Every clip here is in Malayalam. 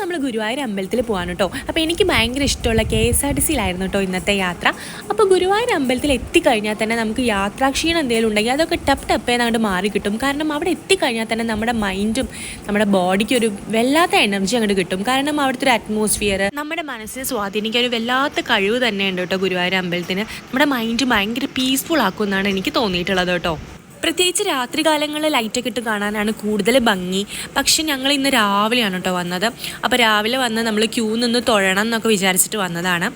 നമ്മൾ ഗുരുവായൂർ അമ്പലത്തിൽ പോകാൻ കേട്ടോ. അപ്പോൾ എനിക്ക് ഭയങ്കര ഇഷ്ടമുള്ള കെ എസ് ആർ ടി സിയിലായിരുന്നു കേട്ടോ ഇന്നത്തെ യാത്ര. അപ്പോൾ ഗുരുവായൂർ അമ്പലത്തിൽ എത്തിക്കഴിഞ്ഞാൽ തന്നെ നമുക്ക് യാത്രാക്ഷീണം എന്തെങ്കിലും ഉണ്ടെങ്കിൽ അതൊക്കെ ടപ്പ് ടപ്പേ അങ്ങോട്ട് മാറി കിട്ടും. കാരണം അവിടെ എത്തിക്കഴിഞ്ഞാൽ തന്നെ നമ്മുടെ മൈൻഡും നമ്മുടെ ബോഡിക്ക് ഒരു വല്ലാത്ത എനർജി അങ്ങോട്ട് കിട്ടും. കാരണം അവിടുത്തെ ഒരു അറ്റ്മോസ്ഫിയർ നമ്മുടെ മനസ്സിനെ സ്വാധീനിക്കാൻ ഒരു വല്ലാത്ത കഴിവ് തന്നെയുണ്ട് കേട്ടോ ഗുരുവായൂർ അമ്പലത്തിന്. നമ്മുടെ മൈൻഡ് ഭയങ്കര പീസ്ഫുൾ ആക്കുമെന്നാണ് എനിക്ക് തോന്നിയിട്ടുള്ളത് കേട്ടോ. പ്രത്യേകിച്ച് രാത്രി കാലങ്ങളിൽ ലൈറ്റൊക്കെ ഇട്ട് കാണാനാണ് കൂടുതൽ ഭംഗി. പക്ഷെ ഞങ്ങൾ ഇന്ന് രാവിലെയാണ് കേട്ടോ വന്നത്. അപ്പോൾ രാവിലെ വന്ന് നമ്മൾ ക്യൂ നിന്ന് തൊഴണം എന്നൊക്കെ വിചാരിച്ചിട്ട് വന്നതാണ്.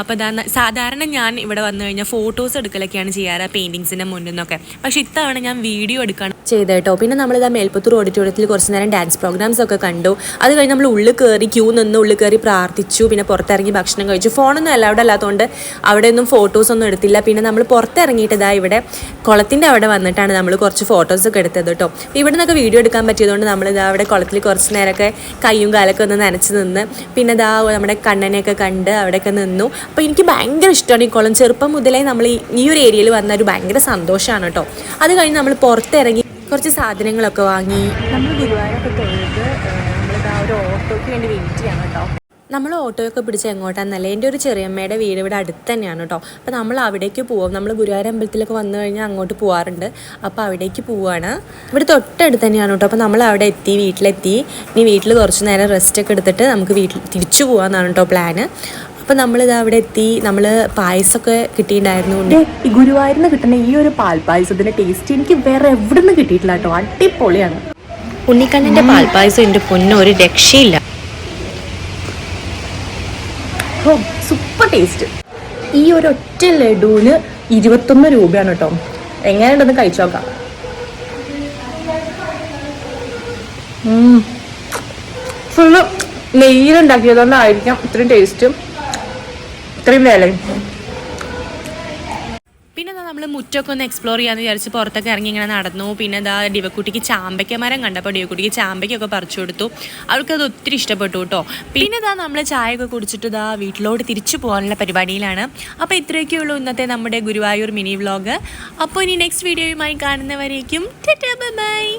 അപ്പോൾ ഇതാ സാധാരണ ഞാൻ ഇവിടെ വന്നു കഴിഞ്ഞാൽ ഫോട്ടോസ് എടുക്കലൊക്കെയാണ് ചെയ്യാറ് പെയിന്റിങ്സിന്റെ മുന്നിൽ നിന്നൊക്കെ. പക്ഷെ ഇത്തവണ ഞാൻ വീഡിയോ എടുക്കാൻ ചെയ്ത കേട്ടോ പിന്നെ നമ്മൾ ഇതാ മേൽപ്പത്തൂർ ഓഡിറ്റോറിയത്തിൽ കുറച്ച് നേരം ഡാൻസ് പ്രോഗ്രാംസ് ഒക്കെ കണ്ടു. അത് കഴിഞ്ഞ് നമ്മൾ ഉള്ളിൽ കയറി ക്യൂ നിന്ന് ഉള്ളിൽ കയറി പ്രാർത്ഥിച്ചു. പിന്നെ പുറത്തിറങ്ങി ഭക്ഷണം കഴിച്ചു. ഫോണൊന്നും അലൗഡ് അല്ലാത്തതുകൊണ്ട് അവിടെ ഒന്നും ഫോട്ടോസ് ഒന്നും എടുത്തില്ല. പിന്നെ നമ്മൾ പുറത്തിറങ്ങിയിട്ട് ഇതാ ഇവിടെ കുളത്തിന്റെ അവിടെ വന്നിട്ടാണ് നമ്മൾ കുറച്ച് ഫോട്ടോസൊക്കെ എടുത്തത് കേട്ടോ ഇവിടെ നിന്നൊക്കെ വീഡിയോ എടുക്കാൻ പറ്റിയതുകൊണ്ട് നമ്മൾ ഇതാ അവിടെ കുളത്തിൽ കുറച്ച് നേരമൊക്കെ കൈയും കാലൊക്കെ ഒന്ന് നനച്ച് നിന്ന് പിന്നെ ഇതാ നമ്മുടെ കണ്ണനെയൊക്കെ കണ്ട് അവിടെയൊക്കെ നിന്നു. അപ്പോൾ എനിക്ക് ഭയങ്കര ഇഷ്ടമാണ് ഈ കുളം. ചെറുപ്പം മുതലേ നമ്മൾ ഈ ഒരു ഏരിയയിൽ വന്ന ഒരു ഭയങ്കര സന്തോഷമാണ് കേട്ടോ അത് കഴിഞ്ഞ് നമ്മൾ പുറത്തിറങ്ങി കുറച്ച് സാധനങ്ങളൊക്കെ വാങ്ങി. നമ്മൾ ഗുരുവായൂരൊക്കെ കഴിഞ്ഞിട്ട് നമ്മളിതാ ഒരു ഓട്ടോയ്ക്ക് വേണ്ടി വെയിറ്റ് ചെയ്യാം കേട്ടോ നമ്മൾ ഓട്ടോയൊക്കെ പിടിച്ച് എങ്ങോട്ടാന്നല്ല? എന്റെ ഒരു ചെറിയമ്മയുടെ വീട് ഇവിടെ അടുത്ത് തന്നെയാണ് കേട്ടോ. അപ്പോൾ നമ്മൾ അവിടേക്ക് പോവും. നമ്മൾ ഗുരുവായൂർ അമ്പലത്തിലൊക്കെ വന്നു കഴിഞ്ഞാൽ അങ്ങോട്ട് പോവാറുണ്ട്. അപ്പോൾ അവിടേക്ക് പോവാണ്. ഇവിടെ തൊട്ടടുത്ത് തന്നെയാണ് കേട്ടോ. അപ്പോൾ നമ്മൾ അവിടെ എത്തി വീട്ടിലെത്തി. ഇനി വീട്ടിൽ കുറച്ച് നേരം റെസ്റ്റ് ഒക്കെ എടുത്തിട്ട് നമുക്ക് വീട്ടിൽ തിരിച്ചു പോകാമെന്നാണ് കേട്ടോ പ്ലാന് അപ്പം നമ്മളിത് അവിടെ എത്തി. നമ്മൾ പായസമൊക്കെ കിട്ടിയിട്ടുണ്ടായിരുന്നു. ഈ ഗുരുവായൂരിൽ നിന്ന് കിട്ടുന്ന ഈ ഒരു പാൽ പായസത്തിന്റെ ടേസ്റ്റ് എനിക്ക് വേറെ എവിടെ നിന്ന് കിട്ടിയിട്ടില്ല കേട്ടോ. അടിപൊളിയാണ്. ഉണ്ണിക്കണ്ണിന്റെ പാൽപ്പായസം എന്റെ പൊന്നൊരു ഒരു രക്ഷയില്ല. ഓ സൂപ്പർ ടേസ്റ്റ് ഈ ഒരു ഒറ്റ ലഡുവിന് ഇരുപത്തൊന്ന് രൂപയാണ് കേട്ടോ എങ്ങനെയുണ്ടെന്ന് കഴിച്ചു നോക്കാം. ഫുള്ള് നെയ്യിലുണ്ടാക്കിയതുകൊണ്ടായിരിക്കാം ഇത്രയും ടേസ്റ്റും ഇത്രയും വിലയും. നമ്മൾ മുറ്റമൊക്കെ ഒന്ന് എക്സ്പ്ലോർ ചെയ്യാന്ന് വിചാരിച്ച് പുറത്തൊക്കെ ഇറങ്ങി ഇങ്ങനെ നടന്നു. പിന്നെ എന്താ ഡിവക്കുട്ടിക്ക് ചാമ്പയ്ക്ക മരം കണ്ടപ്പോൾ ഡിവക്കുട്ടിക്ക് ചാമ്പയ്ക്കൊക്കെ പറിച്ചു കൊടുത്തു. അവൾക്കത് ഒത്തിരി ഇഷ്ടപ്പെട്ടു കേട്ടോ പിന്നെ ഇതാ നമ്മൾ ചായയൊക്കെ കുടിച്ചിട്ട് ഇതാ വീട്ടിലോട്ട് തിരിച്ചു പോകാനുള്ള പരിപാടിയിലാണ്. അപ്പോൾ ഇത്രയൊക്കെ ഉള്ളൂ ഇന്നത്തെ നമ്മുടെ ഗുരുവായൂർ മിനി വ്ളോഗ് അപ്പോൾ ഇനി നെക്സ്റ്റ് വീഡിയോയുമായി കാണുന്നവരേക്കും ബൈ.